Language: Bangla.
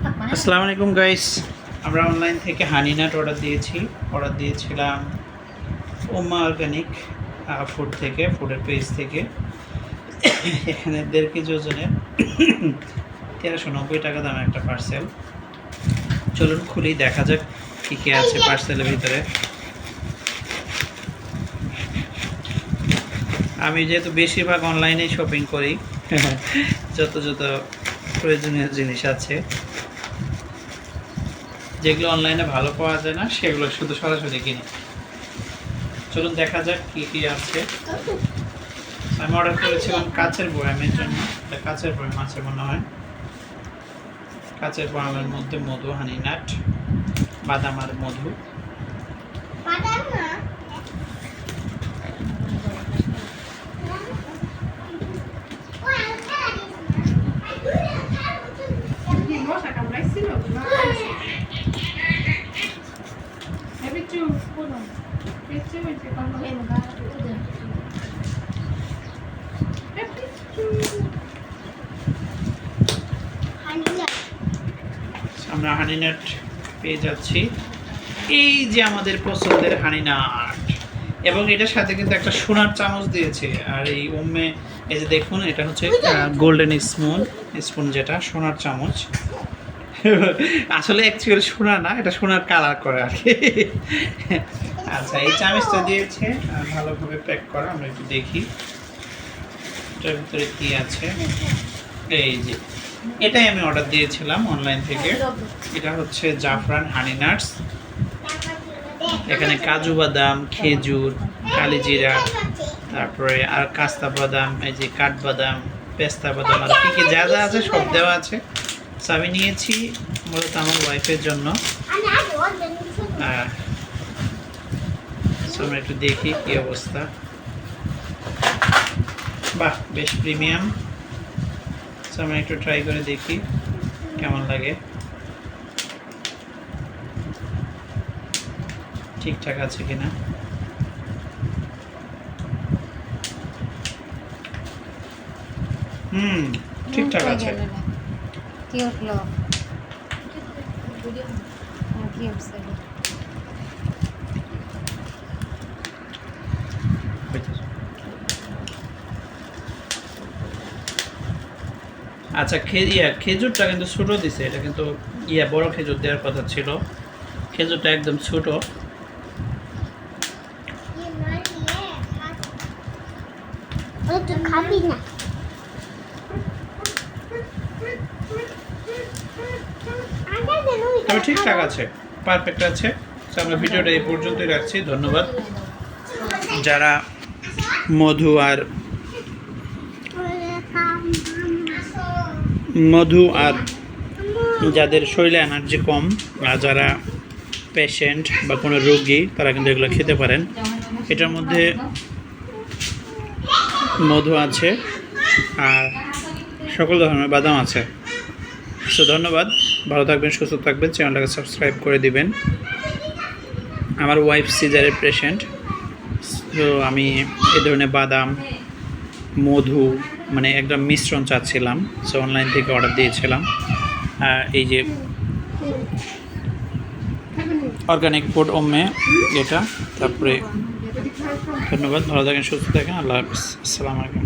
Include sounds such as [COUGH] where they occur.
আসসালামু আলাইকুম গাইস আমরা অনলাইন থেকে হানি নাট অর্ডার দিয়েছি। অর্ডার দিয়েছিলাম ওমা অর্গানিক ফুড থেকে ফুডের পেজ থেকে। এখানে দেড় কেজি ওজনের তেরোশো নব্বই টাকা দামের একটা পার্সেল চলুন খুলি দেখা যাক কী কী আছে পার্সেলের ভিতরে। আমি যেহেতু বেশিরভাগ অনলাইনেই শপিং করি [LAUGHS] যত যত প্রয়োজনীয় জিনিস আছে। যেগুলো অনলাইনে ভালো পাওয়া যায় না, সেগুলো শুধু সরাসরি কিনি। চলুন দেখা যাক কী কী আছে। আমি অর্ডার করেছিলাম কাচের বয়ামের জন্য। কাচের বয়াম আছে মনে হয়। কাচের বয়ামের মধ্যে মধু হানি নাট বাদাম আর মধু। আমরা হানি নাট পেয়ে যাচ্ছি। এই যে আমাদের পছন্দের হানি নাট এবং এটার সাথে কিন্তু একটা সোনার চামচ দিয়েছে। আর এই ওমে এই যে দেখুন, এটা হচ্ছে গোল্ডেন স্পুন স্পুন যেটা, সোনার চামচ। আসলে অ্যাকচুয়ালি সোনা না, এটা সোনার কালার করে আর কি। আচ্ছা এই চামচটা দিয়েছে ভালোভাবে প্যাক করা, আমরা একটু দেখি। এটার ভিতরে কি আছে? এই যে, এটাই আমি অর্ডার দিয়েছিলাম অনলাইন থেকে। এটা হচ্ছে জাফরান হানি নাটস এখানে কাজু বাদাম, খেজুর কালিজিরা তারপরে আর কাস্তা বাদাম, এই যে কাঠবাদাম পেস্তা বাদাম, আর কি কি যা যা আছে সব দেওয়া আছে। So, আমি নিয়েছি মূলত আমার ওয়াইফের জন্য। আমরা একটু দেখি কি অবস্থা। বাহ বেশ প্রিমিয়াম আমরা একটু ট্রাই করে দেখি কেমন লাগে। ঠিকঠাক আছে কিনা। হুম ঠিকঠাক আছে। কি উঠল? কি উঠছে? আচ্ছা ইয়া খেজুরটা কিন্তু ছোটো দিছে এটা কিন্তু ইয়া বড় খেজুর দেওয়ার কথা ছিল। খেজুরটা একদম ছোট। খাবি না। তবে ঠিকঠাক আছে পারফেক্ট আছে। তো আমরা ভিডিওটা এই পর্যন্তই রাখছি, ধন্যবাদ। যারা মধু আর মধু আর যাদের শরীরে এনার্জি কম আর যারা পেশেন্ট বা কোনো রোগী, তারা কিন্তু এগুলো খেতে পারেন। এটার মধ্যে মধু আছে আর সকল ধরনের বাদাম আছে। সো ধন্যবাদ। ভালো থাকবেন, সুস্থ থাকবেন, চ্যানেলটাকে সাবস্ক্রাইব করে দিবেন। আমার ওয়াইফ সিজারের পেশেন্ট তো আমি এ ধরনের বাদাম, মধু মানে একদম মিশ্রণ চাচ্ছিলাম সো অনলাইন থেকে অর্ডার দিয়েছিলাম। এই যে অর্গানিক ফুড ওমে এটা, তারপরে ধন্যবাদ, ভালো থাকেন, সুস্থ থাকেন, আল্লাহ হাফিজ, আসসালামু আলাইকুম।